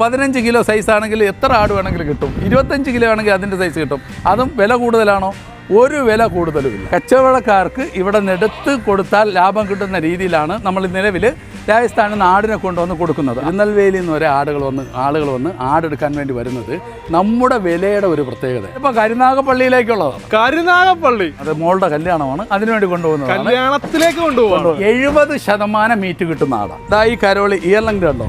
പതിനഞ്ച് kilo size ആണെങ്കിൽ എത്ര ആട് വേണമെങ്കിലും കിട്ടും? ഇരുപത്തഞ്ച് കിലോ ആണെങ്കിൽ അതിന്റെ സൈസ് കിട്ടും. അതും വില കൂടുതലാണോ? ഒരു വില കൂടുതലുമില്ല. കച്ചവടക്കാർക്ക് ഇവിടെ നിന്നെടുത്ത് കൊടുത്താൽ ലാഭം കിട്ടുന്ന രീതിയിലാണ് നമ്മൾ നിലവിൽ രാജസ്ഥാനിൽ നിന്ന് ആടിനെ കൊണ്ടുവന്ന് കൊടുക്കുന്നത്. തിരുനെൽവേലിയിൽ നിന്ന് വരെ ആടുകൾ വന്ന് ആളുകൾ വന്ന് ആടെടുക്കാൻ വേണ്ടി വരുന്നത് നമ്മുടെ വിലയുടെ ഒരു പ്രത്യേകത. ഇപ്പൊ കരുനാഗപ്പള്ളിയിലേക്കുള്ളതാണ്. കരുനാഗപ്പള്ളി. അത് മോളുടെ കല്യാണമാണ്. അതിനുവേണ്ടി കൊണ്ടുപോകുന്നത് കല്യാണത്തിലേക്ക് കൊണ്ടുപോകുന്നത് എഴുപത് ശതമാനം മീറ്റ് കിട്ടുന്ന ആടാണ് ഇതാ ഈ കരോളി ഇയർലങ്ക് കണ്ടോ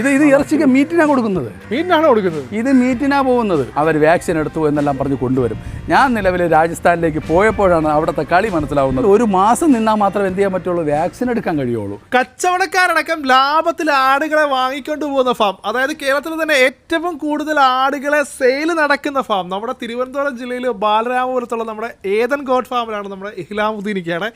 ഇത് ഇത് ഇറച്ചിക്ക് മീറ്റിനാണ് കൊടുക്കുന്നത്. മീറ്റിനാണ് കൊടുക്കുന്നത്? ഇത് മീറ്റിനാ പോകുന്നത്. അവർ വാക്സിൻ എടുത്തു എന്നെല്ലാം പറഞ്ഞ് കൊണ്ടുവരും. ഞാൻ നിലവിൽ രാജസ്ഥാനിലേക്ക് പോയപ്പോഴാണ് അവിടുത്തെ കളി മനസ്സിലാവുന്നത്. ഒരു മാസം നിന്നാൽ മാത്രം എന്ത് ചെയ്യാൻ പറ്റുള്ളൂ? വാക്സിൻ എടുക്കാൻ കഴിയുള്ളൂ. കച്ചവടക്കാരടക്കം ലാഭത്തിൽ ആടുകളെ വാങ്ങിക്കൊണ്ട് പോകുന്ന ഫാം അതായത് കേരളത്തിൽ തന്നെ ഏറ്റവും കൂടുതൽ ആടുകളെ സെയിൽ നടക്കുന്ന ഫാം നമ്മുടെ തിരുവനന്തപുരം ജില്ലയിൽ ബാലരാമപുരത്തുള്ള നമ്മുടെ ഏതൻ ഗോഡ് ഫാമിലാണ് നമ്മുടെ ഇഹ്ലാമുദ്ദീനിക്കാണ്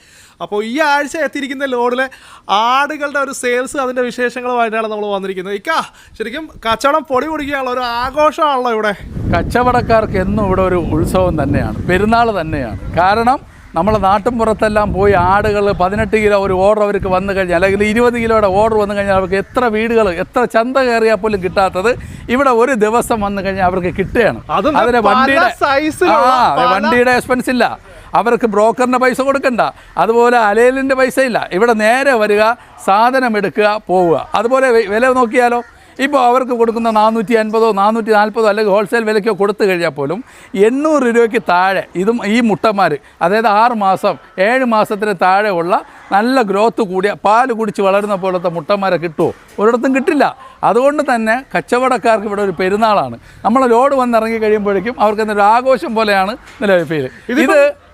അപ്പോൾ ഈ ആഴ്ച എത്തിയിരിക്കുന്ന ലോഡിലെ ആടുകളുടെ ഒരു സെയിൽസ് അതിന്റെ വിശേഷങ്ങളുമായിട്ടാണ് നമ്മൾ വന്നിരിക്കുന്നത്. ഇക്കാ ശരിക്കും കച്ചവടം പൊടി പൊടിക്കാനുള്ള ഒരു ആഘോഷമാണല്ലോ ഇവിടെ. കച്ചവടക്കാർക്ക് എന്നും ഇവിടെ ഒരു ഉത്സവം തന്നെയാണ്. പെരുന്നാൾ തന്നെയാണ്. കാരണം നമ്മളെ നാട്ടിൻ പുറത്തെല്ലാം പോയി ആടുകൾ പതിനെട്ട് കിലോ ഒരു ഓർഡർ അവർക്ക് വന്നു കഴിഞ്ഞാൽ അല്ലെങ്കിൽ ഇരുപത് കിലോയുടെ ഓർഡർ വന്നു കഴിഞ്ഞാൽ അവർക്ക് എത്ര വീടുകൾ എത്ര ചന്ത കയറിയാൽ പോലും കിട്ടാത്തത് ഇവിടെ ഒരു ദിവസം വന്നു കഴിഞ്ഞാൽ അവർക്ക് കിട്ടുകയാണ്. അതും അതിന് വണ്ടിയുടെ സൈസ് ആ, വണ്ടിയുടെ എക്സ്പെൻസ് ഇല്ല. അവർക്ക് ബ്രോക്കറിന്റെ പൈസ കൊടുക്കണ്ട. അതുപോലെ അലേലിന്റെ പൈസ ഇല്ല. ഇവിടെ നേരെ വരിക സാധനം എടുക്കുക പോവുക. അതുപോലെ വില നോക്കിയാലോ? ഇപ്പോൾ അവർക്ക് കൊടുക്കുന്ന നാനൂറ്റി അൻപതോ നാനൂറ്റി നാൽപ്പതോ അല്ലെങ്കിൽ ഹോൾസെയിൽ വിലയ്ക്കോ കൊടുത്തു കഴിഞ്ഞാൽ പോലും എണ്ണൂറ് രൂപയ്ക്ക് താഴെ ഇതും ഈ മുട്ടന്മാർ അതായത് ആറ് മാസം ഏഴ് മാസത്തിന് താഴെ ഉള്ള നല്ല ഗ്രോത്ത് കൂടിയ പാൽ കുടിച്ച് വളരുന്ന പോലത്തെ മുട്ടന്മാരെ കിട്ടുമോ ഒരിടത്തും കിട്ടില്ല. അതുകൊണ്ട് തന്നെ കച്ചവടക്കാർക്ക് ഇവിടെ ഒരു പെരുന്നാളാണ്. നമ്മൾ ലോഡ് വന്നിറങ്ങി കഴിയുമ്പോഴേക്കും അവർക്ക് എന്തൊരു ആഘോഷം പോലെയാണ് നിലവിൽ ഇത്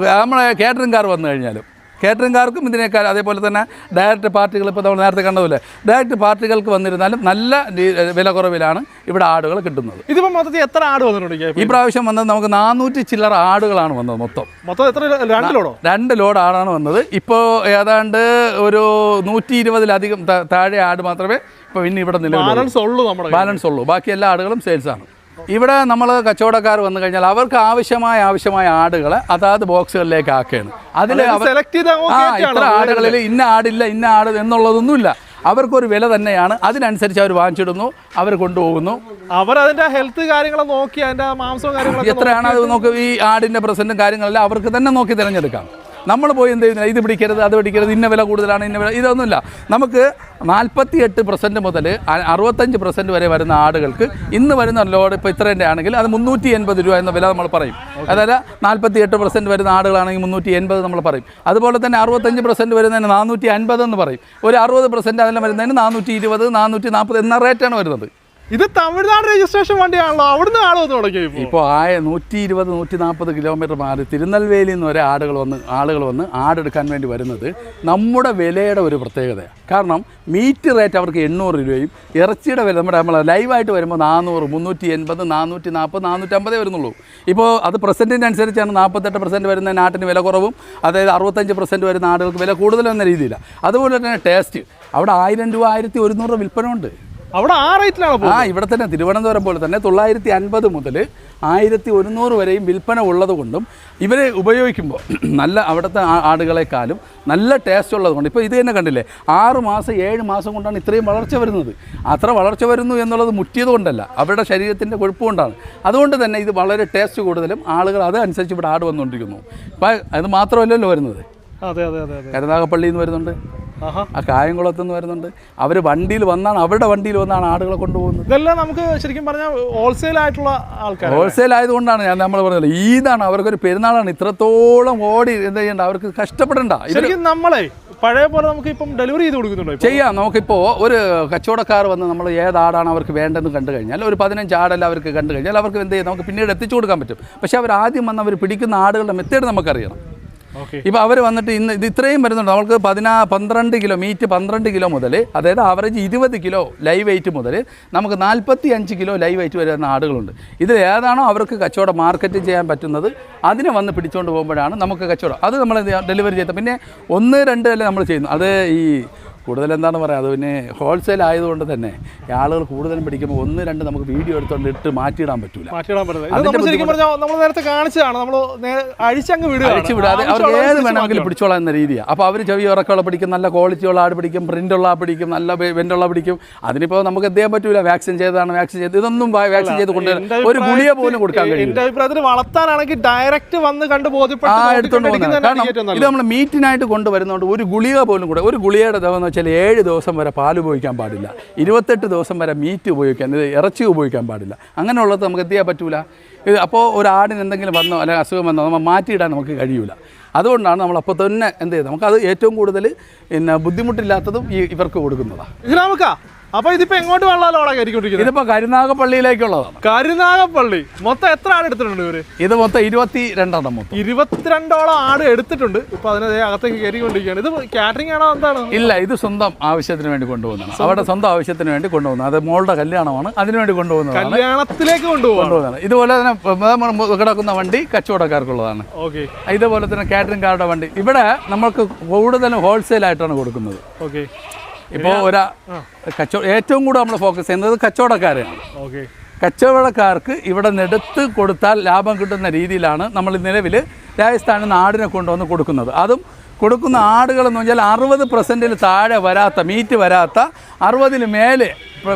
നമ്മളെ കാറ്ററിംഗുകാർ വന്നു കഴിഞ്ഞാലും. കാറ്ററിംഗുകാർക്കും ഇതിനേക്കാൾ അതേപോലെ തന്നെ ഡയറക്റ്റ് പാർട്ടികൾ ഇപ്പോൾ നമ്മൾ നേരത്തെ കണ്ടതുപോലെ ഡയറക്റ്റ് പാർട്ടികൾക്ക് വന്നിരുന്നാലും നല്ല വില കുറവിലാണ് ഇവിടെ ആടുകൾ കിട്ടുന്നത്. ഇതിപ്പോൾ മൊത്തത്തിൽ എത്ര ആട് വന്നിട്ടുണ്ട് ഈ പ്രാവശ്യം വന്നത് നമുക്ക് നാനൂറ്റി ചില്ലറ ആടുകളാണ് വന്നത് മൊത്തം. മൊത്തം എത്ര രണ്ട് ലോഡോ? രണ്ട് ലോഡ് ആടാണ് വന്നത്. ഇപ്പോൾ ഏതാണ്ട് ഒരു നൂറ്റി ഇരുപതിലധികം താഴെ ആട് മാത്രമേ ഇപ്പോൾ ഇനി ഇവിടെ നിലവിൽ ബാലൻസ് ഉള്ളൂ നമ്മുടെ ബാലൻസ് ഉള്ളൂ. ബാക്കി എല്ലാ ആടുകളും സെയിൽസാണ് ഇവിടെ നമ്മൾ കച്ചവടക്കാർ വന്നു കഴിഞ്ഞാൽ അവർക്ക് ആവശ്യമായ ആവശ്യമായ ആടുകളെ അതാത് ബോക്സുകളിലേക്ക് ആക്കുകയാണ്. അതിൽ ആ ഇത്ര ആടുകളിൽ ഇന്ന ആടില്ല ഇന്ന ആട് എന്നുള്ളതൊന്നുമില്ല. അവർക്കൊരു വില തന്നെയാണ്. അതിനനുസരിച്ച് അവർ വാങ്ങിച്ചിടുന്നു അവർ കൊണ്ടുപോകുന്നു. അവർ അതിന്റെ ഹെൽത്ത് കാര്യങ്ങൾ നോക്കി അതിന്റെ മാംസവും കാര്യങ്ങളും എത്രയാണ് അത് നോക്കി ഈ ആടിന്റെ പ്രസന്റും കാര്യങ്ങളെല്ലാം അവർക്ക് തന്നെ നോക്കി തിരഞ്ഞെടുക്കാം. നമ്മൾ പോയി എന്ത് ചെയ്യുന്നില്ല ഇത് പിടിക്കരുത് അത് പിടിക്കരുത് ഇന്ന വില കൂടുതലാണ് ഇന്ന വില. ഇതൊന്നുമില്ല. നമുക്ക് നാൽപ്പത്തി എട്ട് പെർസെന്റ് മുതൽ അറുപത്തഞ്ച് പെർസെന്റ് വരെ വരുന്ന ആടുകൾക്ക് ഇന്ന് വരുന്ന ലോഡ് ഇപ്പോൾ ഇത്രേന്റെ ആണെങ്കിൽ അത് മുന്നൂറ്റി എൺപത് രൂപ എന്ന വില നമ്മൾ പറയും. അതായത് നാൽപ്പത്തി എട്ട് പെർസെന്റ് വരുന്ന ആടുകളാണെങ്കിൽ മുന്നൂറ്റി എൺപത് നമ്മൾ പറയും. അതുപോലെ തന്നെ അറുപത്തഞ്ച് പെർസെന്റ് വരുന്നതിന് നാനൂറ്റി അൻപത് എന്ന് പറയും. ഒരു അറുപത് പെർസെന്റ് അതെല്ലാം വരുന്നതിന് നാനൂറ്റി ഇരുപത് നാനൂറ്റി നാൽപ്പത് എന്ന റേറ്റാണ് വരുന്നത്. ഇത് തമിഴ്നാട് രജിസ്ട്രേഷൻ വണ്ടിയാണല്ലോ. അവിടുന്ന് ആൾ വന്ന് തുടങ്ങി ഇപ്പൊ? ആയ നൂറ്റി ഇരുപത് നൂറ്റി നാൽപ്പത് കിലോമീറ്റർ മാറി തിരുനെൽവേലിയിൽ നിന്ന് വരെ ആടുകൾ വന്ന് ആളുകൾ വന്ന് ആടെടുക്കാൻ വേണ്ടി വരുന്നത് നമ്മുടെ വിലയുടെ ഒരു പ്രത്യേകതയാണ് കാരണം മീറ്റ് റേറ്റ് അവർക്ക് എണ്ണൂറ് രൂപയും ഇറച്ചിയുടെ വില നമ്മുടെ നമ്മൾ ലൈവായിട്ട് വരുമ്പോൾ നാനൂറ് മുന്നൂറ്റി എൺപത് നാനൂറ്റി നാൽപ്പത് നാനൂറ്റമ്പതേ വരുന്നുള്ളൂ. ഇപ്പോൾ അത് പെർസെന്റിന്റെ അനുസരിച്ചാണ് നാൽപ്പത്തെട്ട് പെർസെന്റ് വരുന്ന നാട്ടിന് വില കുറവും അതായത് അറുപത്തഞ്ച് പെർസെന്റ് വരുന്ന ആടുകൾക്ക് വില കൂടുതലെന്ന രീതിയിലാണ് അതുപോലെ തന്നെ ടേസ്റ്റ് അവിടെ ആയിരം രൂപ ആയിരത്തി ഒരുന്നൂറ് വിൽപ്പന ഉണ്ട് അവിടെ ആ റേറ്റിലാണ് ആ ഇവിടെ തന്നെ തിരുവനന്തപുരം പോലെ തന്നെ തൊള്ളായിരത്തി അൻപത് മുതൽ ആയിരത്തി ഒരുന്നൂറ് വരെയും വിൽപ്പന ഉള്ളത് കൊണ്ടും ഇവരെ ഉപയോഗിക്കുമ്പോൾ നല്ല അവിടുത്തെ ആ- ആടുകളെക്കാളും നല്ല ടേസ്റ്റ് ഉള്ളത് കൊണ്ട് ഇപ്പോൾ ഇത് തന്നെ കണ്ടില്ലേ? ആറ് മാസം ഏഴ് മാസം കൊണ്ടാണ് ഇത്രയും വളർച്ച വരുന്നത്. അത്ര വളർച്ച വരുന്നു എന്നുള്ളത് മുറ്റിയത് കൊണ്ടല്ല അവരുടെ ശരീരത്തിന്റെ കൊഴുപ്പ് കൊണ്ടാണ്. അതുകൊണ്ട് തന്നെ ഇത് വളരെ ടേസ്റ്റ് കൂടുതലും ആളുകൾ അതനുസരിച്ച് ഇവിടെ ആട് വന്നുകൊണ്ടിരിക്കുന്നു. ഇപ്പം അത് മാത്രമല്ലല്ലോ വരുന്നത്. അതെ അതെ അതെ. കരുനാഗപ്പള്ളിയിൽ നിന്ന് വരുന്നുണ്ട്. ആ കായംകുളത്ത് നിന്ന് വരുന്നുണ്ട്. അവർ വണ്ടിയിൽ വന്നാണ് അവരുടെ വണ്ടിയിൽ വന്നാണ് ആടുകളെ കൊണ്ടുപോകുന്നത്. ഇതെല്ലാം നമുക്ക് ശരിക്കും പറഞ്ഞാൽ ഹോൾസെയിൽ ആയിട്ടുള്ള ആൾക്കാർ ഹോൾസെയിൽ ആയതുകൊണ്ടാണ് ഞാൻ നമ്മൾ പറഞ്ഞത്. ഈദാണ് അവർക്കൊരു പെരുന്നാളാണ്. ഇത്രത്തോളം ഓടി എന്താ ചെയ്യണ്ട അവർക്ക് കഷ്ടപ്പെടണ്ട. ശരിക്കും നമ്മളെ പഴയ പോലെ നമുക്ക് ഇപ്പം ഡെലിവറി ചെയ്ത് കൊടുക്കുന്നുണ്ടോ? ചെയ്യാം. നമുക്കിപ്പോൾ ഒരു കച്ചവടക്കാർ വന്ന് നമ്മൾ ഏത് ആടാണ് അവർക്ക് വേണ്ടതെന്ന് കണ്ടു കഴിഞ്ഞാൽ ഒരു പതിനഞ്ച് ആടല്ല അവർക്ക് കണ്ടു കഴിഞ്ഞാൽ അവർക്ക് എന്ത് ചെയ്യും? നമുക്ക് പിന്നീട് എത്തിച്ചു കൊടുക്കാൻ പറ്റും. പക്ഷേ അവർ ആദ്യം വന്ന് അവർ പിടിക്കുന്ന ആടുകളുടെ മെത്തേഡ് നമുക്കറിയണം. ഇപ്പോൾ അവർ വന്നിട്ട് ഇന്ന് ഇത് ഇത്രയും വരുന്നുണ്ട്. നമുക്ക് പതിനാ പന്ത്രണ്ട് കിലോ മീറ്റ് പന്ത്രണ്ട് കിലോ മുതൽ അതായത് ആവറേജ് ഇരുപത് കിലോ ലൈവ് വെയിറ്റ് മുതൽ നമുക്ക് നാൽപ്പത്തി അഞ്ച് കിലോ ലൈവ് വെയിറ്റ് വരുന്ന ആടുകളുണ്ട്. ഇതിൽ ഏതാണോ അവർക്ക് കച്ചവടം മാർക്കറ്റ് ചെയ്യാൻ പറ്റുന്നത് അതിനെ വന്ന് പിടിച്ചുകൊണ്ട് പോകുമ്പോഴാണ് നമുക്ക് കച്ചവടം. അത് നമ്മൾ ഡെലിവറി ചെയ്ത പിന്നെ ഒന്ന് രണ്ട് അല്ലേ നമ്മൾ ചെയ്യുന്നു അത് ഈ കൂടുതൽ എന്താണ് പറയുക അത് പിന്നെ ഹോൾസെയിൽ ആയതുകൊണ്ട് തന്നെ ആളുകൾ കൂടുതലും പിടിക്കുമ്പോൾ ഒന്ന് രണ്ട് നമുക്ക് വീഡിയോ എടുത്തുകൊണ്ട് ഇട്ട് മാറ്റിയിടാൻ പറ്റൂല. മാറ്റിയിടാൻ നമ്മൾ നേരത്തെ കാണിച്ചതാണ്. നമ്മൾ അഴിച്ചങ്ങ് വിടുക അഴിച്ചു അവർക്ക് ഏത് വേണമെങ്കിലും. പിടിച്ചോളാം എന്ന രീതിയാണ് അപ്പോൾ അവർ ചെവി ഉറക്കമുള്ള പിടിക്കും നല്ല ക്വാളിറ്റിയുള്ള ആട് പിടിക്കും പ്രിന്റുള്ള ആട് പിടിക്കും നല്ല വെന്റുള്ള പിടിക്കും. അതിനിപ്പോൾ നമുക്ക് എന്ത് ചെയ്യാൻ പറ്റൂല? വാക്സിൻ ചെയ്തതാണ് വാക്സിൻ ചെയ്ത് ഇതൊന്നും വാക്സിൻ ചെയ്ത് കൊണ്ട് കൊണ്ടുവരാൻ ഒരു ഗുളിയ പോലും കൊടുക്കാൻ കഴിയും വളർത്താനാണെങ്കിൽ ഡയറക്റ്റ് വന്ന് കണ്ട് ആ ബോധ്യപ്പെട്ട് ഇത് നമ്മൾ മീറ്റിനായിട്ട് കൊണ്ടുവരുന്നതുകൊണ്ട് ഒരു ഗുളിക പോലും കൂടെ ഒരു ഗുളികയുടെ എന്ന് വെച്ചാൽ ഏഴ് ദിവസം വരെ പാൽ ഉപയോഗിക്കാൻ പാടില്ല. ഇരുപത്തെട്ട് ദിവസം വരെ മീറ്റ് ഉപയോഗിക്കാൻ ഇറച്ചി ഉപയോഗിക്കാൻ പാടില്ല. അങ്ങനെയുള്ളത് നമുക്ക് ചെയ്യാൻ പറ്റൂല? അപ്പോൾ ഒരു ആടിന് എന്തെങ്കിലും വന്നോ അല്ലെങ്കിൽ അസുഖം വന്നോ നമ്മൾ മാറ്റിയിടാൻ നമുക്ക് കഴിയൂല. അതുകൊണ്ടാണ് നമ്മൾ അപ്പോൾ തന്നെ എന്ത് ചെയ്യുന്നത്? നമുക്കത് ഏറ്റവും കൂടുതൽ പിന്നെ ബുദ്ധിമുട്ടില്ലാത്തതും ഈ ഇവർക്ക് കൊടുക്കുന്നതാണ്. അപ്പൊ ഇതിപ്പോ എങ്ങോട്ട് വെള്ളാലോടെ കയറിക്കൊണ്ടിരിക്കുന്നത്? ഇതിപ്പോ കരുനാഗപ്പള്ളിയിലേക്കുള്ളതാണ്. കരുനാഗപ്പള്ളി. മൊത്തം എത്ര ആട് എടുത്തിട്ടുണ്ട് ഇവർ? ഇത് മൊത്തം ഇരുപത്തി രണ്ടെണ്ണം മൊത്തം. ഇരുപത്തിരണ്ടോളം ആട് എടുത്തിട്ടുണ്ട്. ഇപ്പൊ അതിനെ അകത്തേക്ക് കയറിക്കൊണ്ടിരിക്കുകയാണ്. ഇത് കാറ്ററിംഗ് ആണോ എന്താണ്? ഇല്ല ഇത് സ്വന്തം ആവശ്യത്തിന് വേണ്ടി കൊണ്ടുപോകുന്നതാണ്. അവരുടെ സ്വന്തം ആവശ്യത്തിന് വേണ്ടി കൊണ്ടുപോകുന്നത് അത് മോളുടെ കല്യാണമാണ്. അതിനു വേണ്ടി കൊണ്ടുപോകുന്നതാണ്. കല്യാണത്തിലേക്ക് കൊണ്ടുപോകുന്നതാണ്. ഇതുപോലെ തന്നെ കിടക്കുന്ന വണ്ടി കച്ചവടക്കാർക്കുള്ളതാണ്. ഓക്കെ. ഇതുപോലെ തന്നെ കാറ്ററിംഗ് കാരുടെ വണ്ടി. ഇവിടെ നമുക്ക് കൂടുതലും ഹോൾസെയിൽ ആയിട്ടാണ് കൊടുക്കുന്നത്. ഓക്കെ. ഇപ്പോൾ ഒരാ കച്ചവടം ഏറ്റവും കൂടുതൽ നമ്മൾ ഫോക്കസ് ചെയ്യുന്നത് കച്ചവടക്കാരെയാണ് ഓക്കെ. കച്ചവടക്കാർക്ക് ഇവിടെ നെടുത്ത് കൊടുത്താൽ ലാഭം കിട്ടുന്ന രീതിയിലാണ് നമ്മൾ നിലവിൽ രാജസ്ഥാനിൽ നിന്ന് ആടിനെ കൊണ്ടുവന്ന് കൊടുക്കുന്നത്. അതും കൊടുക്കുന്ന ആടുകളെന്ന് വെച്ചാൽ പറഞ്ഞാൽ അറുപത് പെർസെന്റിൽ താഴെ വരാത്ത മീറ്റ് വരാത്ത അറുപതിന് മേലെ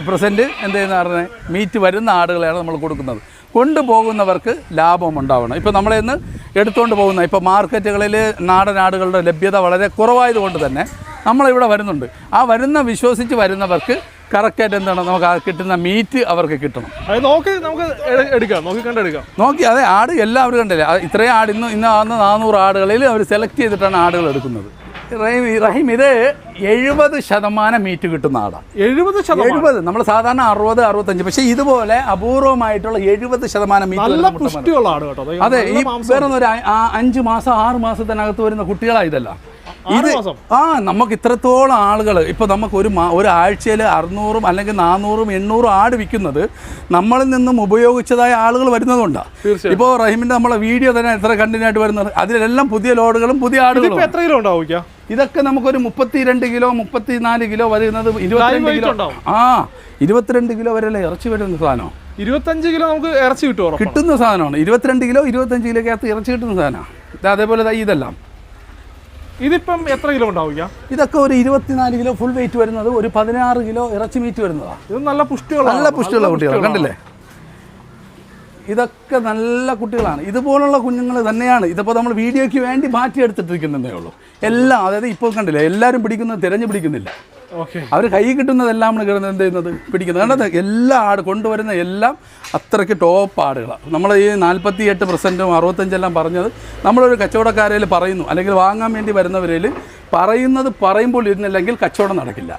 പെർസെന്റ് എന്ത് ചെയ്യുന്ന പറഞ്ഞാൽ മീറ്റ് വരുന്ന ആടുകളെയാണ് നമ്മൾ കൊടുക്കുന്നത്. കൊണ്ടുപോകുന്നവർക്ക് ലാഭം ഉണ്ടാവണം. ഇപ്പോൾ നമ്മളെ ഇന്ന് എടുത്തുകൊണ്ട് പോകുന്ന ഇപ്പോൾ മാർക്കറ്റുകളിൽ നാടനാടുകളുടെ ലഭ്യത വളരെ കുറവായതുകൊണ്ട് തന്നെ നമ്മളിവിടെ വരുന്നുണ്ട്. ആ വരുന്ന വിശ്വസിച്ച് വരുന്നവർക്ക് കറക്റ്റായിട്ട് എന്താണ് നമുക്ക് ആ കിട്ടുന്ന മീറ്റ് അവർക്ക് കിട്ടണം. അത് നോക്കി നമുക്ക് എടുക്കാം. നോക്കി കണ്ടെടുക്കാം. നോക്കി അതെ ആട് എല്ലാവരും കണ്ടില്ലേ? ഇത്രയും ആട് ഇന്ന് ഇന്ന് ആകുന്ന നാനൂറ് ആടുകളിൽ അവർ സെലക്ട് ചെയ്തിട്ടാണ് ആടുകൾ എടുക്കുന്നത്. റഹീം റഹീം ഇത് എഴുപത് ശതമാനം മീറ്റ് കിട്ടുന്ന ആടാണ് എഴുപത് ശതമാനം? എഴുപത്. നമ്മൾ സാധാരണ അറുപത് അറുപത്തഞ്ച്. പക്ഷേ ഇതുപോലെ അപൂർവമായിട്ടുള്ള എഴുപത് ശതമാനം മീറ്റ് അതെ ഈ. വേറെ ഒരു അ- അഞ്ച് മാസം ആറ് മാസത്തിനകത്ത് വരുന്ന കുട്ടികളാണ് ഇതല്ല. ഇത് ആ നമുക്ക് ഇത്രത്തോളം ആളുകൾ ഇപ്പോൾ നമുക്ക് ഒരു ഒരാഴ്ചയിൽ അറുന്നൂറും അല്ലെങ്കിൽ നാനൂറും എണ്ണൂറും ആട് വിൽക്കുന്നത് നമ്മളിൽ നിന്നും ഉപയോഗിച്ചതായ ആളുകൾ വരുന്നതുകൊണ്ടാണ് ഇപ്പോ ഇപ്പോൾ റഹീമിന്റെ നമ്മളെ വീഡിയോ തന്നെ എത്ര കണ്ടിന്യൂ ആയിട്ട് വരുന്നത്? അതിലെല്ലാം പുതിയ ലോഡുകളും പുതിയ ആടുകളും എത്ര കിലോ ഉണ്ടാവും ഇതൊക്കെ നമുക്കൊരു മുപ്പത്തിരണ്ട് കിലോ മുപ്പത്തിനാല് കിലോ വരുന്നത് ഇരുപത്തിരണ്ട് കിലോ. ആ ഇരുപത്തിരണ്ട് കിലോ വരെയല്ലേ ഇറച്ചി വരുന്ന സാധനം? ഇരുപത്തഞ്ച് കിലോ നമുക്ക് ഇറച്ചി കിട്ടും ഉറപ്പാണ് കിട്ടുന്ന സാധനമാണ്. ഇരുപത്തിരണ്ട് കിലോ ഇരുപത്തഞ്ച് കിലോക്കകത്ത് ഇറച്ചി കിട്ടുന്ന സാധനമാണ്. ഇത് അതേപോലെ ഇതെല്ലാം. ഇതിപ്പം എത്ര കിലോ ഉണ്ടാവില്ല? ഇതൊക്കെ ഒരു ഇരുപത്തിനാല് കിലോ ഫുൾ വെയിറ്റ് വരുന്നത് ഒരു പതിനാറ് കിലോ ഇറച്ചി മീറ്റ് വരുന്നതാണ് ഇത് നല്ല പുഷ്ടിയുള്ള നല്ല പുഷ്ടിയുള്ള കുട്ടികൾ കണ്ടില്ലേ? ഇതൊക്കെ നല്ല കുട്ടികളാണ്. ഇതുപോലുള്ള കുഞ്ഞുങ്ങൾ തന്നെയാണ്. ഇതിപ്പോൾ നമ്മൾ വീഡിയോയ്ക്ക് വേണ്ടി മാറ്റിയെടുത്തിട്ടിരിക്കുന്നതേ ഉള്ളൂ. എല്ലാം അതായത് ഇപ്പോൾ കണ്ടില്ല എല്ലാവരും പിടിക്കുന്നത് തിരഞ്ഞു പിടിക്കുന്നില്ല. ഓക്കെ. അവർ കൈ കിട്ടുന്നതെല്ലാം നമ്മൾ കിടന്ന് എന്ത് ചെയ്യുന്നത്? പിടിക്കുന്നത്. കണ്ടത് എല്ലാ ആട് കൊണ്ടുവരുന്ന എല്ലാം അത്രയ്ക്ക് ടോപ്പ് ആടുകളാണ് നമ്മൾ ഈ നാൽപ്പത്തി എട്ട് പെർസെന്റും അറുപത്തഞ്ചെല്ലാം പറഞ്ഞത് നമ്മളൊരു കച്ചവടക്കാരയിൽ പറയുന്നു. അല്ലെങ്കിൽ വാങ്ങാൻ വേണ്ടി വരുന്നവരിൽ പറയുന്നത് പറയുമ്പോൾ ഇരുന്നില്ലെങ്കിൽ കച്ചവടം നടക്കില്ല.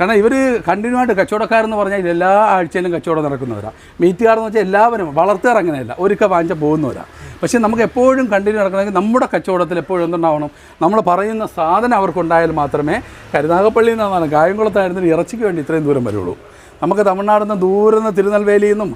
കാരണം ഇവർ കണ്ടിന്യൂ ആയിട്ട് കച്ചവടക്കാരെന്ന് പറഞ്ഞാൽ എല്ലാ ആഴ്ചയിലും കച്ചവടം നടക്കുന്നവരാണ് മീറ്റുകാരെന്ന് വെച്ചാൽ എല്ലാവരും വളർത്തുകാർ അങ്ങനെയല്ല. ഒരുക്ക വാങ്ങിച്ച പോകുന്നവരാണ് പക്ഷേ നമുക്ക് എപ്പോഴും കണ്ടിന്യൂ നടക്കണമെങ്കിൽ നമ്മുടെ കച്ചവടത്തിൽ എപ്പോഴും എന്തുണ്ടാവണം? നമ്മൾ പറയുന്ന സാധനം അവർക്കുണ്ടായാൽ മാത്രമേ കരുനാഗപ്പള്ളിയിൽ നിന്നാണ് കായംകുളത്തായിരുന്നു ഇറച്ചിക്ക് വേണ്ടി ഇത്രയും ദൂരം വരുള്ളൂ. നമുക്ക് തമിഴ്നാട്ടിൽ നിന്ന് ദൂരെ നിന്ന് തിരുനെൽവേലിയിൽ നിന്നും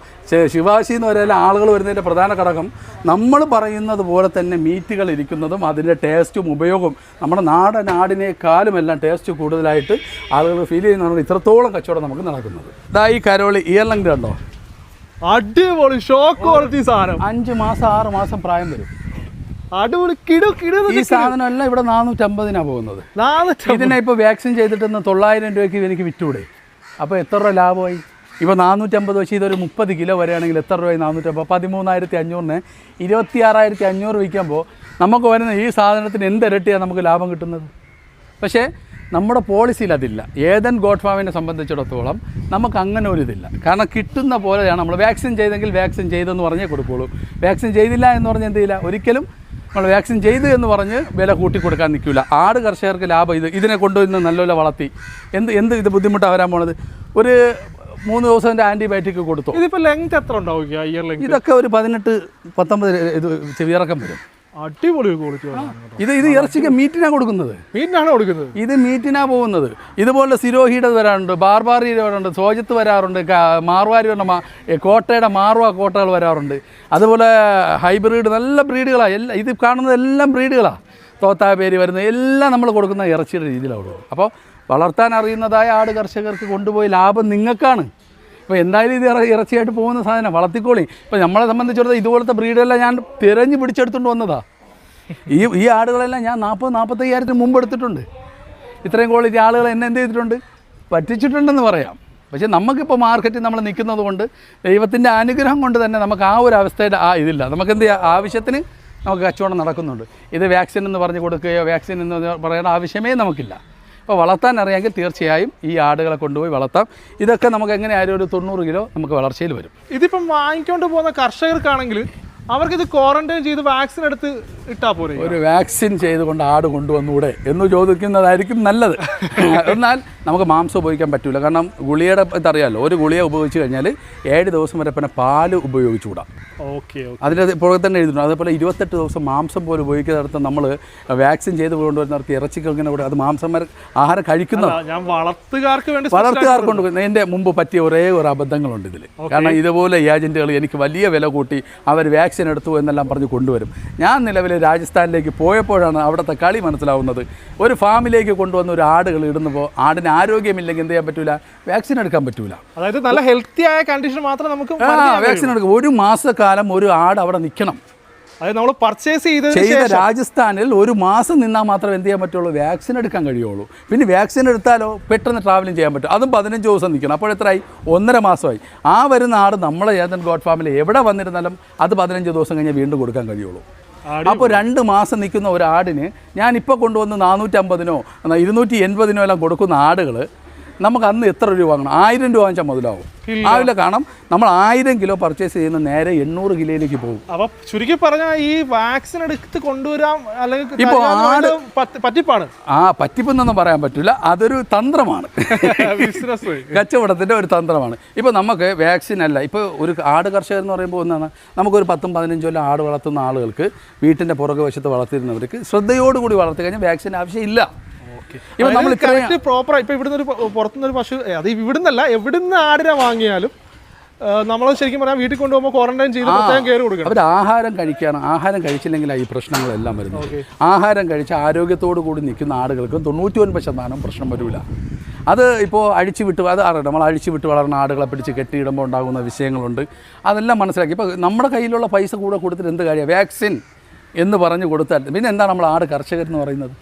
ശിവാശിയിൽ നിന്ന് വരെയെല്ലാം ആളുകൾ വരുന്നതിന്റെ പ്രധാന ഘടകം. നമ്മൾ പറയുന്നത് പോലെ തന്നെ മീറ്റുകൾ ഇരിക്കുന്നതും അതിന്റെ ടേസ്റ്റും ഉപയോഗവും നമ്മുടെ നാടൻ ആടിനേക്കാളും എല്ലാം ടേസ്റ്റ് കൂടുതലായിട്ട് ആളുകൾ ഫീൽ ചെയ്യുന്നതാണ് ഇത്രത്തോളം കച്ചവടം നമുക്ക് നടക്കുന്നത്. ഇതാ ഈ കരോളി ഇയർലങ്ക് കണ്ടോ? അടിപൊളി ഷോക്ക് ക്വാളിറ്റി സാധനം. അഞ്ച് മാസം ആറ് മാസം പ്രായം വരും. അടിപൊളി കിടു കിടു ഈ സാധനമല്ല ഇവിടെ നാനൂറ്റമ്പതിനാണ് പോകുന്നത്. ഇതിനെ ഇപ്പോൾ വാക്സിൻ ചെയ്തിട്ടൊന്ന് തൊള്ളായിരം രൂപയ്ക്ക് എനിക്ക് വിറ്റൂടെ? അപ്പോൾ എത്ര രൂപ ലാഭമായി? ഇപ്പോൾ നാനൂറ്റമ്പത് വെച്ച് ഇതൊരു മുപ്പത് കിലോ വരെയാണെങ്കിൽ എത്ര രൂപയായി നാനൂറ്റമ്പത്? പതിമൂന്നായിരത്തി അഞ്ഞൂറിന് ഇരുപത്തി ആറായിരത്തി അഞ്ഞൂറ് വിൽക്കുമ്പോൾ നമുക്ക് വരുന്ന ഈ സാധനത്തിന് എന്ത് ഇരട്ടിയാണ് നമുക്ക് ലാഭം കിട്ടുന്നത്? പക്ഷേ നമ്മുടെ പോളിസിയിൽ അതില്ല. ഏതൻ ഗോഡ് ഫാമിനെ സംബന്ധിച്ചിടത്തോളം നമുക്ക് അങ്ങനെ ഒരു ഇതില്ല. കാരണം കിട്ടുന്ന പോലെയാണ് നമ്മൾ വാക്സിൻ ചെയ്തെങ്കിൽ വാക്സിൻ ചെയ്തെന്ന് പറഞ്ഞേ കൊടുക്കുള്ളൂ. വാക്സിൻ ചെയ്തില്ല എന്ന് പറഞ്ഞാൽ എന്ത് ചെയ്യില്ല? ഒരിക്കലും നമ്മൾ വാക്സിൻ ചെയ്തു എന്ന് പറഞ്ഞ് വില കൂട്ടി കൊടുക്കാൻ നിൽക്കില്ല. ആട് കർഷകർക്ക് ലാഭം. ഇത് ഇതിനെ കൊണ്ടുവന്ന് നല്ലപോലെ വളർത്തി. എന്ത് എന്ത് ഇത് ബുദ്ധിമുട്ടാണ് വരാൻ പോണത്? ഒരു മൂന്ന് ദിവസത്തിന്റെ ആന്റിബയോട്ടിക് കൊടുത്തു. ഇതിപ്പോ ലെങ്ത് എത്ര ഉണ്ടാവുക ഇതൊക്കെ ഒരു പതിനെട്ട് പത്തൊമ്പത് ഇത് ചെവിയിറക്കം വരും. അടിപൊളി ക്വാളിറ്റി ഇത് ഇത് ഇറച്ചിക്ക് മീറ്റിനാ കൊടുക്കുന്നത്? മീറ്റിനാണ് കൊടുക്കുന്നത്. ഇത് മീറ്റിനാ പോകുന്നത്. ഇതുപോലെ സിരോഹിയുടെ വരാറുണ്ട് ബാർബാറിയുടെ വരാറുണ്ട് സോജത്ത് വരാറുണ്ട് മാർവാരി പറഞ്ഞ കോട്ടയുടെ മാർവ കോട്ടകൾ വരാറുണ്ട്. അതുപോലെ ഹൈബ്രിഡ് നല്ല ബ്രീഡുകളാണ് എല്ലാം ഇത് കാണുന്നത് എല്ലാം ബ്രീഡുകളാണ് തോത്താപേരി വരുന്ന എല്ലാം നമ്മൾ കൊടുക്കുന്ന ഇറച്ചിയുടെ രീതിയിലാണ് കൊടുക്കുന്നത് അപ്പോൾ വളർത്താൻ അറിയുന്നതായ ആട് കർഷകർക്ക് കൊണ്ടുപോയി ലാഭം നിങ്ങൾക്കാണ്. ഇപ്പോൾ എന്തായാലും ഇത് ഇറ- ഇറച്ചിയായിട്ട് പോകുന്ന സാധനം വളർത്തിക്കോളി. ഇപ്പോൾ നമ്മളെ സംബന്ധിച്ചിടത്തോളം ഇതുപോലത്തെ ബ്രീഡെല്ലാം ഞാൻ തിരഞ്ഞു പിടിച്ചെടുത്തുകൊണ്ട് വന്നതാ. ഈ ഈ ആടുകളെല്ലാം ഞാൻ നാൽപ്പത് നാൽപ്പത്തയ്യായിരത്തിന് മുമ്പ് എടുത്തിട്ടുണ്ട്. ഇത്രയും ക്വാളിറ്റി ആളുകൾ എന്നെ എന്ത് ചെയ്തിട്ടുണ്ട്? പറ്റിച്ചിട്ടുണ്ടെന്ന് പറയാം. പക്ഷേ നമുക്കിപ്പോൾ മാർക്കറ്റിൽ നമ്മൾ നിൽക്കുന്നത് കൊണ്ട് ദൈവത്തിന്റെ അനുഗ്രഹം കൊണ്ട് തന്നെ നമുക്ക് ആ ഒരു അവസ്ഥയുടെ ആ ഇതില്ല. നമുക്ക് എന്ത് ആവശ്യത്തിന് നമുക്ക് കച്ചവടം നടക്കുന്നുണ്ട്. ഇത് വാക്സിൻ എന്ന് പറഞ്ഞ് കൊടുക്കുകയോ വാക്സിൻ എന്ന് പറയേണ്ട ആവശ്യമേ നമുക്കില്ല. അപ്പോൾ വളർത്താൻ അറിയാമെങ്കിൽ തീർച്ചയായും ഈ ആടുകളെ കൊണ്ടുപോയി വളർത്താം. ഇതൊക്കെ നമുക്ക് എങ്ങനെയായാലും ഒരു തൊണ്ണൂറ് കിലോ നമുക്ക് വളർച്ചയിൽ വരും. ഇതിപ്പം വാങ്ങിക്കൊണ്ട് പോകുന്ന കർഷകർക്കാണെങ്കിൽ അവർക്ക് ഇത് ക്വാറന്റൈൻ ചെയ്ത് വാക്സിൻ എടുത്ത് ഇട്ടാ പോരെ? ഒരു വാക്സിൻ ചെയ്തുകൊണ്ട് ആട് കൊണ്ടുവന്നൂടെ എന്ന് ചോദിക്കുന്നതായിരിക്കും നല്ലത്. എന്നാൽ നമുക്ക് മാംസം ഉപയോഗിക്കാൻ പറ്റില്ല കാരണം ഗുളിയുടെ ഇതറിയാമല്ലോ ഒരു ഗുളിയ ഉപയോഗിച്ച് കഴിഞ്ഞാൽ ഏഴ് ദിവസം വരെ പിന്നെ പാൽ ഉപയോഗിച്ചുകൂടാ. ഓക്കെ അതിന്റെ പുറകെ തന്നെ എഴുതിയിട്ടുണ്ട്. അതേപോലെ ഇരുപത്തെട്ട് ദിവസം മാംസം പോലും ഉപയോഗിക്കുന്നിടത്ത് നമ്മൾ വാക്സിൻ ചെയ്ത് കൊണ്ടുവരുന്നിടത്ത് ഇറച്ചിക്ക് ഇങ്ങനെ കൂടെ അത് മാംസം വരെ ആഹാരം കഴിക്കുന്ന വളർത്തുകാർക്ക് വേണ്ടി വളർത്തുകാർക്കൊണ്ട് എന്റെ മുമ്പ് പറ്റിയ ഒരേ ഒരു അബദ്ധങ്ങളുണ്ട് ഇതിൽ കാരണം ഇതുപോലെ ഏജന്റുകൾ എനിക്ക് വലിയ വില കൂട്ടി അവർ വാക്സിൻ എടുത്തു എന്നെല്ലാം പറഞ്ഞ് കൊണ്ടുവരും. ഞാൻ നിലവിൽ രാജസ്ഥാനിലേക്ക് പോയപ്പോഴാണ് അവിടുത്തെ കളി മനസ്സിലാവുന്നത്. ഒരു ഫാമിലേക്ക് കൊണ്ടുവന്ന ഒരു ആടുകൾ ഇടുന്നപ്പോൾ ആടിന് ആരോഗ്യമില്ലെങ്കിൽ എന്ത് ചെയ്യാൻ പറ്റൂല? വാക്സിൻ എടുക്കാൻ പറ്റൂല. അതായത് നല്ല ഹെൽത്തി ആയ കണ്ടീഷൻ മാത്രം നമുക്ക് വാക്സിൻ എടുക്കും. ഒരു മാസക്കാലം ഒരു ആട് അവിടെ നിൽക്കണം. അതായത് നമ്മൾ പർച്ചേസ് ചെയ്ത രാജസ്ഥാനിൽ ഒരു മാസം നിന്നാൽ മാത്രം എന്ത് ചെയ്യാൻ പറ്റുള്ളൂ? വാക്സിൻ എടുക്കാൻ കഴിയുള്ളൂ. പിന്നെ വാക്സിൻ എടുത്താലോ? പെട്ടെന്ന് ട്രാവലിംഗ് ചെയ്യാൻ പറ്റും. അതും പതിനഞ്ച് ദിവസം നിൽക്കണം. അപ്പോൾ എത്രയായി? ഒന്നര മാസമായി. ആ വരുന്ന ആട് നമ്മളെ ഏതൻ ഗോഡ് ഫാമിലി എവിടെ വന്നിരുന്നാലും അത് പതിനഞ്ച് ദിവസം കഴിഞ്ഞാൽ വീണ്ടും കൊടുക്കാൻ കഴിയുള്ളൂ. അപ്പോൾ രണ്ട് മാസം നിൽക്കുന്ന ഒരു ആടിന് ഇപ്പോൾ കൊണ്ടുവന്ന് നാനൂറ്റമ്പതിനോ ഇരുന്നൂറ്റി എൺപതിനോ എല്ലാം കൊടുക്കുന്ന ആടുകൾ നമുക്ക് അന്ന് എത്ര രൂപ വാങ്ങണം? ആയിരം രൂപ വാങ്ങിച്ചാൽ മുതലാവും. ആവില്ല കാരണം നമ്മൾ ആയിരം കിലോ പർച്ചേസ് ചെയ്യുന്ന നേരെ എണ്ണൂറ് കിലോയിലേക്ക് പോകും. അപ്പൊ ചുരുക്കി പറഞ്ഞാൽ ഈ വാക്സിൻ എടുത്ത് കൊണ്ടുവരാം അല്ലെങ്കിൽ ഇപ്പൊ ആട് പറ്റിപ്പാണ്. ആ പറ്റിപ്പെന്നൊന്നും പറയാൻ പറ്റില്ല അതൊരു തന്ത്രമാണ്. കച്ചവടത്തിന്റെ ഒരു തന്ത്രമാണ്. ഇപ്പൊ നമുക്ക് വാക്സിൻ അല്ല. ഇപ്പൊ ഒരു ആട് കർഷകർ എന്ന് പറയുമ്പോൾ ഒന്നാണ്. നമുക്കൊരു പത്തും പതിനഞ്ചു കൊല്ലം ആട് വളർത്തുന്ന ആളുകൾക്ക് വീട്ടിന്റെ പുറകു വശത്ത് വളർത്തിയിരുന്നവർക്ക് ശ്രദ്ധയോടുകൂടി വളർത്തി കഴിഞ്ഞാൽ വാക്സിൻ ആവശ്യമില്ല നമ്മൾ കറക്റ്റ് പ്രോപ്പർ ഇപ്പൊ ഇവിടുന്ന് ഒരു പുറത്തുനിന്ന് ഒരു പശു അത് ഇവിടുന്നല്ല എവിടുന്ന് ആടിനെ വാങ്ങിയാലും നമ്മൾ ശരിക്കും പറയാം വീട്ടിൽ കൊണ്ടുപോകുമ്പോൾ ക്വാറന്റൈൻ ചെയ്ത് പ്രത്യേകം കയറി കൊടുക്കണം. അവർ ആഹാരം കഴിക്കാണ്. ആഹാരം കഴിച്ചില്ലെങ്കിലാണ് ഈ പ്രശ്നങ്ങളെല്ലാം വരുന്നത്. ആഹാരം കഴിച്ച് ആരോഗ്യത്തോടു കൂടി നിൽക്കുന്ന ആടുകൾക്ക് തൊണ്ണൂറ്റി ഒൻപത് ശതമാനം പ്രശ്നം വരില്ല അത് ഇപ്പോൾ അഴിച്ചു വിട്ട് അത് അറിയാം നമ്മൾ അഴിച്ചു വിട്ട് വളർന്ന ആടുകളെ പിടിച്ച് കെട്ടിയിടുമ്പോൾ ഉണ്ടാകുന്ന വിഷയങ്ങളുണ്ട്. അതെല്ലാം മനസ്സിലാക്കി. ഇപ്പോൾ നമ്മുടെ കയ്യിലുള്ള പൈസ കൂടെ കൊടുത്തിട്ട് എന്ത് കാര്യമാണ് വാക്സിൻ എന്ന് പറഞ്ഞു കൊടുത്താൽ പിന്നെ എന്താണ് നമ്മൾ ആട് കർഷകരെന്ന് പറയുന്നത്?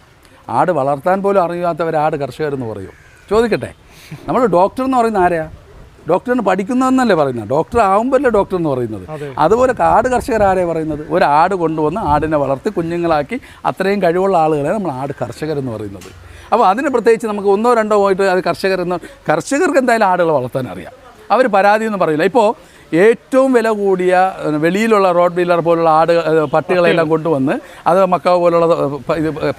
ആട് വളർത്താൻ പോലും അറിയാത്തവർ ആട് കർഷകരെന്ന് പറയും. ചോദിക്കട്ടെ നമ്മൾ ഡോക്ടർ എന്ന് പറയുന്ന ആരെയാ ഡോക്ടറിന് പഠിക്കുന്നതെന്നല്ലേ പറയുന്നത്. ഡോക്ടർ ആകുമ്പോഴല്ലേ ഡോക്ടർ എന്ന് പറയുന്നത്. അതുപോലെ ആട് കർഷകർ ആരെയാണ് പറയുന്നത്? ഒരു ആട് കൊണ്ടുവന്ന് ആടിനെ വളർത്തി കുഞ്ഞുങ്ങളാക്കി അത്രയും കഴിവുള്ള ആളുകളെ നമ്മൾ ആട് കർഷകരെന്ന് പറയുന്നത്. അപ്പോൾ അതിന് പ്രത്യേകിച്ച് നമുക്ക് ഒന്നോ രണ്ടോ പോയിട്ട് അത് കർഷകരെന്ന് കർഷകർക്ക് എന്തായാലും ആടുകളെ വളർത്താൻ അറിയാം. അവർ പരാതി എന്ന് പറയില്ല. ഇപ്പോൾ ഏറ്റവും വില കൂടിയ വെളിയിലുള്ള റോഡ് വീലർ പോലുള്ള ആട് പട്ടികളെല്ലാം കൊണ്ടുവന്ന് അത് മക്കാവ് പോലുള്ള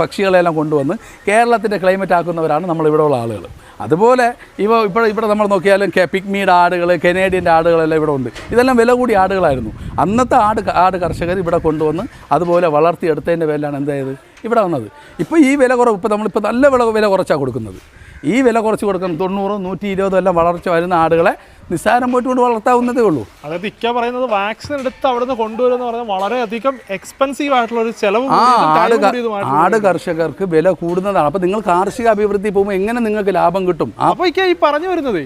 പക്ഷികളെല്ലാം കൊണ്ടുവന്ന് കേരളത്തിന്റെ ക്ലൈമറ്റ് ആക്കുന്നവരാണ് നമ്മളിവിടെ ഉള്ള ആളുകൾ. അതുപോലെ ഇവ ഇപ്പോൾ ഇവിടെ നമ്മൾ നോക്കിയാലും പിക്മിയുടെ ആടുകൾ കനേഡിയന്റെ ആടുകളെല്ലാം ഇവിടെ ഉണ്ട്. ഇതെല്ലാം വില കൂടിയ ആടുകളായിരുന്നു. അന്നത്തെ ആട് ആട് കർഷകർ ഇവിടെ കൊണ്ടുവന്ന് അതുപോലെ വളർത്തിയെടുത്തതിന്റെ പേരിലാണ് എന്തായത്? ഇവിടെ വന്നത്. ഇപ്പോൾ ഈ വില കുറവ് ഇപ്പോൾ നമ്മളിപ്പോൾ നല്ല വില വില കുറച്ചാണ് കൊടുക്കുന്നത്. ഈ വില കുറച്ച് കൊടുക്കണം തൊണ്ണൂറ് നൂറ്റി ഇരുപതും എല്ലാം വളർച്ച വരുന്ന ആടുകളെ നിസ്സാരം പോയിട്ട് കൊണ്ട് വളർത്താവുന്നതേ ഉള്ളൂ. അതായത് ഇക്ക പറയുന്നത് വാക്സിൻ എടുത്ത് അവിടുന്ന് കൊണ്ടുവരുന്ന പറഞ്ഞാൽ വളരെയധികം എക്സ്പെൻസീവ് ആയിട്ടുള്ള ഒരു ചെലവ് ആട് കർഷകർക്ക് വില കൂടുന്നതാണ്. അപ്പോൾ നിങ്ങൾ കാർഷിക അഭിവൃദ്ധി പോകുമ്പോൾ എങ്ങനെ നിങ്ങൾക്ക് ലാഭം കിട്ടും? അപ്പോൾ അപ്പൊ ഇക്ക ഈ പറഞ്ഞു വരുന്നത്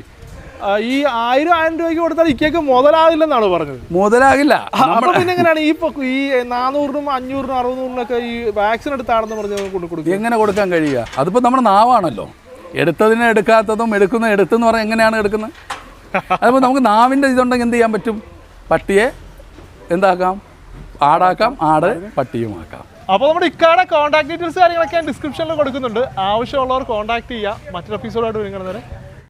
ഈ ആയിരം ആയിരം രൂപയ്ക്ക് കൊടുത്താൽ ഇക്കയ്ക്ക് മുതലാകില്ലെന്നാണ് പറഞ്ഞത്. മുതലാകില്ല. അപ്പൊ പിന്നെ എങ്ങനെയാണ് ഈ ഈ നാനൂറിനും അഞ്ഞൂറിനും അറുന്നൂറിനൊക്കെ ഈ വാക്സിൻ എടുത്താണെന്ന് പറഞ്ഞ് കൊണ്ട് കൊടുക്കും എങ്ങനെ കൊടുക്കാൻ കഴിയുക? അതിപ്പോൾ നമ്മുടെ നാവാണല്ലോ. എടുത്തതിനെ എടുക്കാത്തതും എടുക്കുന്ന എടുത്തെന്ന് പറഞ്ഞാൽ എങ്ങനെയാണ് എടുക്കുന്നത്? അതിപ്പോൾ നമുക്ക് നാവിന്റെ ഇതുണ്ടെങ്കിൽ എന്ത് ചെയ്യാൻ പറ്റും? പട്ടിയെ എന്താക്കാം? ആടാക്കാം ആട് പട്ടിയുമാക്കാം. അപ്പോൾ നമ്മുടെ ഇക്കാടെ കോൺടാക്ട് ഡീറ്റെയിൽസ് കാര്യങ്ങളൊക്കെ ഡിസ്ക്രിപ്ഷനിൽ കൊടുക്കുന്നുണ്ട്. ആവശ്യമുള്ളവർ കോൺടാക്ട് ചെയ്യുക. മറ്റൊരു എപ്പിസോഡായിട്ട് വരുന്നത്